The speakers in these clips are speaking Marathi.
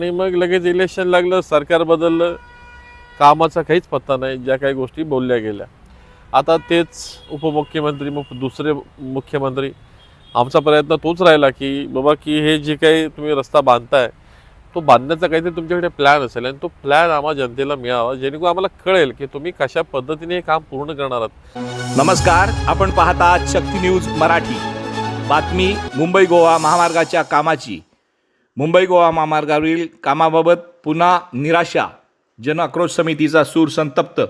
आणि मग लगेच इलेक्शन लागलं सरकार बदललं. कामाचा काहीच पत्ता नाही ज्या काही गोष्टी बोलल्या गेल्या. आता तेच उपमुख्यमंत्री मग दुसरे मुख्यमंत्री. आमचा प्रयत्न तोच राहिला की बाबा की हे जे काही तुम्ही रस्ता बांधताय तो बांधण्याचा काहीतरी तुमच्याकडे प्लॅन असेल आणि तो प्लॅन आम्हा जनतेला मिळावा जेणेकरून आम्हाला कळेल की तुम्ही कशा पद्धतीने हे काम पूर्ण करणार आहात. नमस्कार आपण पाहतात शक्ती न्यूज मराठी. बातमी मुंबई गोवा महामार्गाच्या कामाची. मुंबई गोवा महामार्गावरील कामाबाबत पुन्हा निराशा. जन आक्रोश समितीचा सूर संतप्त.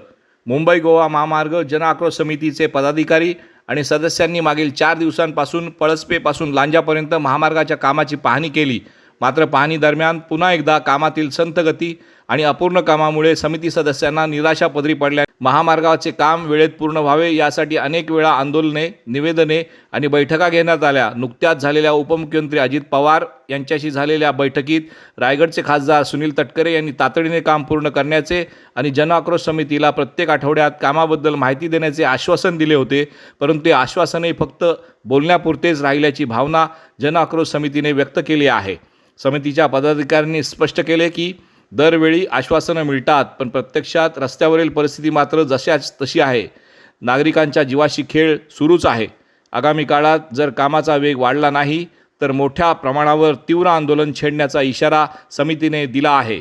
मुंबई गोवा महामार्ग जन आक्रोश समितीचे पदाधिकारी आणि सदस्यांनी मागील चार दिवसांपासून पळसपेपासून लांजापर्यंत महामार्गाच्या कामाची पाहणी केली. मात्र पाहणी दरम्यान पुन्हा एकदा कामातील संत गती आणि अपूर्ण कामामुळे समिती सदस्यांना निराशा पदरी पडल्या. महामार्गाचे काम वेळेत पूर्ण व्हावे यासाठी अनेक वेळा आंदोलने निवेदने आणि बैठका घेण्यात आल्या. नुकत्याच झालेल्या उपमुख्यमंत्री अजित पवार यांच्याशी झालेल्या बैठकीत रायगडचे खासदार सुनील तटकरे यांनी तातडीने काम पूर्ण करण्याचे आणि जनआक्रोश समितीला प्रत्येक आठवड्यात कामाबद्दल माहिती देण्याचे आश्वासन दिले होते. परंतु ते आश्वासनही फक्त बोलण्यापुरतेच राहिल्याची भावना जनआक्रोश समितीने व्यक्त केली आहे. समितीच्या पदाधिकाऱ्यांनी स्पष्ट केले की दरवेळी आश्वासनं मिळतात पण प्रत्यक्षात रस्त्यावरील परिस्थिती मात्र जशाच तशी आहे. नागरिकांच्या जीवाशी खेळ सुरूच आहे. आगामी काळात जर कामाचा वेग वाढला नाही तर मोठ्या प्रमाणावर तीव्र आंदोलन छेडण्याचा इशारा समितीने दिला आहे.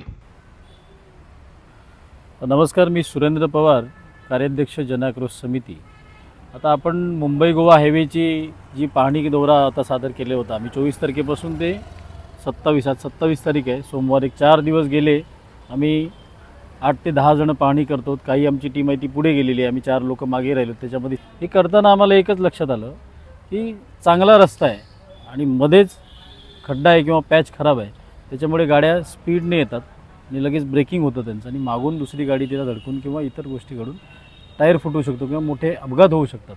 नमस्कार मी सुरेंद्र पवार कार्याध्यक्ष जनाक्रोश समिती. आता आपण मुंबई गोवा हायवेची जी पाहणी दौरा आता सादर केले होता आम्ही चोवीस तारखेपासून ते सत्तावीस आज सत्तावीस तारीख आहे. सोमवार एक चार दिवस गेले. आम्ही आठ ते दहा जणं पाहणी करतो. काही आमची टीम आहे ती पुढे गेलेली आहे. आम्ही चार लोक मागे राहिलो. त्याच्यामध्ये हे करताना आम्हाला एकच लक्षात आलं की चांगला रस्ता आहे आणि मध्येच खड्डा आहे किंवा पॅच खराब आहे. त्याच्यामुळे गाड्या स्पीडने येतात आणि लगेच ब्रेकिंग होतं त्यांचं आणि मागून दुसरी गाडी तिला धडकून किंवा इतर गोष्टी घडून टायर फुटू शकतो किंवा मोठे अपघात होऊ शकतात.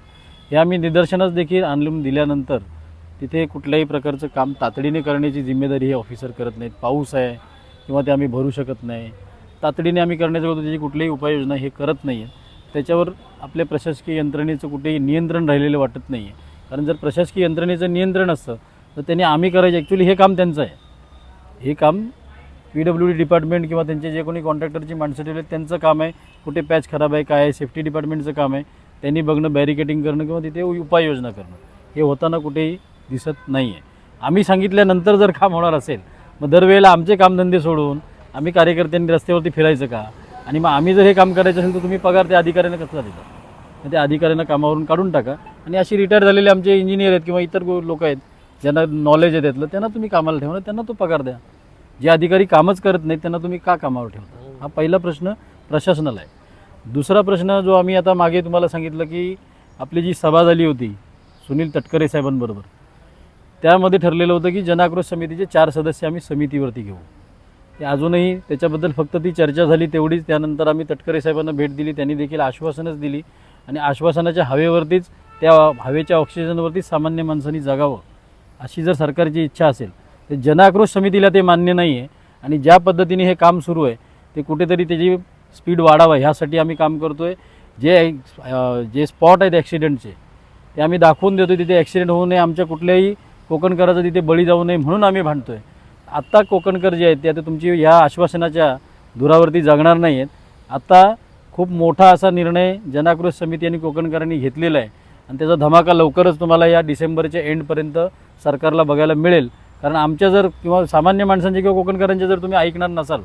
हे आम्ही निदर्शनास देखील आणून दिल्यानंतर तिथे कुठल्याही प्रकारचं काम तातडीने करण्याची जिम्मेदारी हे ऑफिसर करत नाहीत. पाऊस आहे किंवा ते आम्ही भरू शकत नाही. तातडीने आम्ही करण्याचं त्याची कुठलीही उपाययोजना हे करत नाही आहे त्याच्यावर आपल्या प्रशासकीय यंत्रणेचं कुठेही नियंत्रण राहिलेलं वाटत नाही आहे कारण जर प्रशासकीय यंत्रणेचं नियंत्रण असतं तर त्यांनी आम्ही करायचं. ॲक्च्युली हे काम त्यांचं आहे. हे काम पी डब्ल्यू डी डिपार्टमेंट किंवा त्यांचे जे कोणी कॉन्ट्रॅक्टरची माणसं ठेवले त्यांचं काम आहे. कुठे पॅच खराब आहे काय आहे सेफ्टी डिपार्टमेंटचं काम आहे. त्यांनी बघणं बॅरिकेटिंग करणं किंवा तिथे उपाययोजना करणं. हे होताना कुठेही दिसत नाही आहे आम्ही सांगितल्यानंतर जर काम होणार असेल मग दरवेळेला आमचे कामधंदे सोडून आम्ही कार्यकर्त्यांनी रस्त्यावरती फिरायचं का? आणि मग आम्ही जर हे काम करायचं असेल तर तुम्ही पगार त्या अधिकाऱ्यांना कसला देता? मग त्या अधिकाऱ्यांना कामावरून काढून टाका. आणि अशी रिटायर झालेले आमचे इंजिनियर आहेत किंवा इतर लोक आहेत ज्यांना नॉलेज आहे त्यातलं त्यांना तुम्ही कामाला ठेवा त्यांना तो पगार द्या. जे अधिकारी कामच करत नाहीत त्यांना तुम्ही का कामावर ठेवता? हा पहिला प्रश्न प्रशासनाला आहे. दुसरा प्रश्न जो आम्ही आता मागे तुम्हाला सांगितलं की आपली जी सभा झाली होती सुनील तटकरे साहेबांबरोबर त्यामध्ये ठरलेलं होतं की जनाक्रोश समितीचे चार सदस्य आम्ही समितीवरती घेऊ. ते अजूनही त्याच्याबद्दल फक्त ती चर्चा झाली तेवढीच. त्यानंतर आम्ही तटकरे साहेबांना भेट दिली. त्यांनी देखील आश्वासनच दिली. आणि आश्वासनाच्या हवेवरतीच त्या हवेच्या ऑक्सिजनवरतीच सामान्य माणसांनी जगावं अशी जर सरकारची इच्छा असेल तर जनाक्रोश समितीला ते मान्य नाही आहे आणि ज्या पद्धतीने हे काम सुरू आहे ते कुठेतरी त्याची स्पीड वाढावं ह्यासाठी आम्ही काम करतो आहे जे जे स्पॉट आहेत ॲक्सिडेंटचे ते आम्ही दाखवून देतो तिथे ॲक्सिडेंट होऊ नये. आमच्या कुठल्याही कोकणकराचा तिथे बळी जाऊ नये म्हणून आम्ही भांडतो आहे आत्ता कोकणकर जे आहेत ते आता तुमची ह्या आश्वासनाच्या धुरावरती जगणार नाही आहेत आत्ता खूप मोठा असा निर्णय जनाक्रोश समिती आणि कोकणकरांनी घेतलेला आहे. आणि त्याचा धमाका लवकरच तुम्हाला या डिसेंबरच्या एंडपर्यंत सरकारला बघायला मिळेल. कारण आमच्या जर किंवा सामान्य माणसांचे किंवा कोकणकरांचे जर तुम्ही ऐकणार नसाल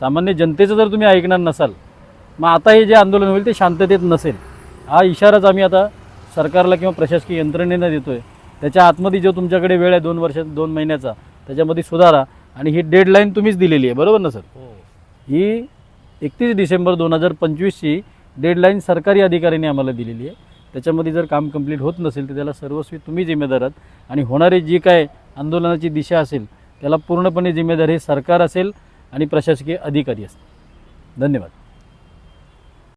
सामान्य जनतेचं जर तुम्ही ऐकणार नसाल मग आता हे जे आंदोलन होईल ते शांततेत नसेल. हा इशाराच आम्ही आता सरकारला किंवा प्रशासकीय यंत्रणेनं देतो आहे त्याच्या आतमध्ये जो तुमच्याकडे वेळ आहे दोन वर्षात दोन महिन्याचा त्याच्यामध्ये सुधारा. आणि ही डेडलाईन तुम्हीच दिलेली आहे. बरोबर ना सर? ही. एकतीस डिसेंबर दोन हजार पंचवीसची डेडलाईन सरकारी अधिकाऱ्यांनी आम्हाला दिलेली आहे. त्याच्यामध्ये जर काम कंप्लीट होत नसेल तर त्याला सर्वस्वी तुम्ही जिम्मेदार आहात. आणि होणारी जी काय आंदोलनाची दिशा असेल त्याला पूर्णपणे जिम्मेदार हे सरकार असेल आणि प्रशासकीय अधिकारी असतील. धन्यवाद.